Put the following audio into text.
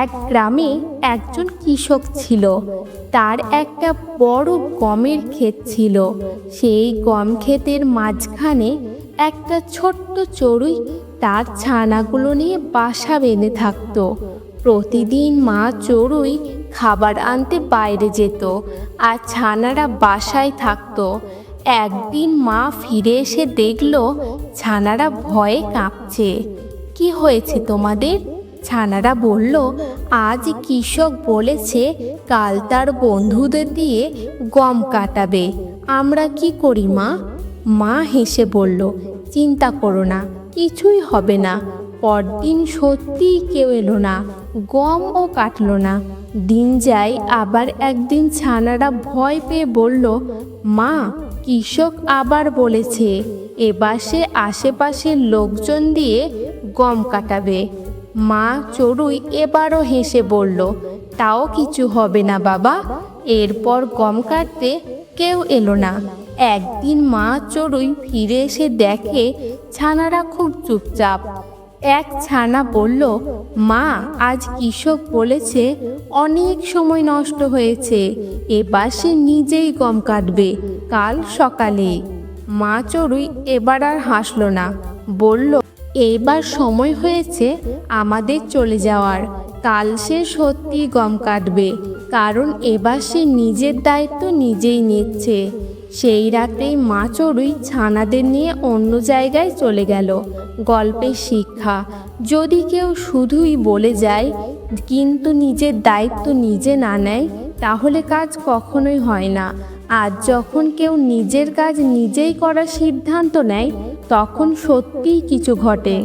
এক গ্রামে একজন কৃষক ছিল। তার একটা বড় গমের ক্ষেত ছিল। সেই গম ক্ষেতের মাঝখানে একটা ছোট্ট চড়ুই তার ছানাগুলো নিয়ে বাসা বেঁধে থাকতো। প্রতিদিন মা চড়ুই খাবার আনতে বাইরে যেত আর ছানারা বাসায় থাকতো। একদিন মা ফিরে এসে দেখল, ছানারা ভয়ে কাঁপছে। কি হয়েছে তোমাদের? ছানারা বলল, আজ কৃষক বলেছে, কাল তার বন্ধুদের দিয়ে গম কাটাবে। আমরা কি করি, মা? মা হেসে বলল, চিন্তা করো না, কিছুই হবে না। পরদিন সত্যিই কেউ এলো না, গমও কাটলো না। দিন যায়, আবার একদিন ছানারা ভয় পেয়ে বলল, মা, কৃষক আবার বলেছে, এবার সে আশেপাশের লোকজন দিয়ে গম কাটাবে। মা চড়ুই এবারও হেসে বলল, তাও কিছু হবে না বাবা। এরপর গম কাটতে কেউ এলো না। একদিন মা চড়ুই ফিরে এসে দেখে ছানারা খুব চুপচাপ। এক ছানা বলল, মা, আজ কৃষক বলেছে অনেক সময় নষ্ট হয়েছে। এবার সে নিজেই গম কাটবে। কাল সকালে। মা চড়ুই এবার আর হাসলো না। বলল এইবার সময় হয়েছে আমাদের চলে যাওয়ার। কাল সে সত্যি গম কাটবে, কারণ এবার সে নিজের দায়িত্ব নিজেই নিচ্ছে। সেই রাতেই মা চড়ুই ছানাদের নিয়ে অন্য জায়গায় চলে গেল গল্পের শিক্ষা। যদি কেউ শুধুই বলে যায়, কিন্তু নিজের দায়িত্ব নিজে না নেয়, তাহলে কাজ কখনোই হয় না। আর যখন কেউ নিজের কাজ নিজেই করার সিদ্ধান্ত নেয় তখন সত্যিই কিছু ঘটে।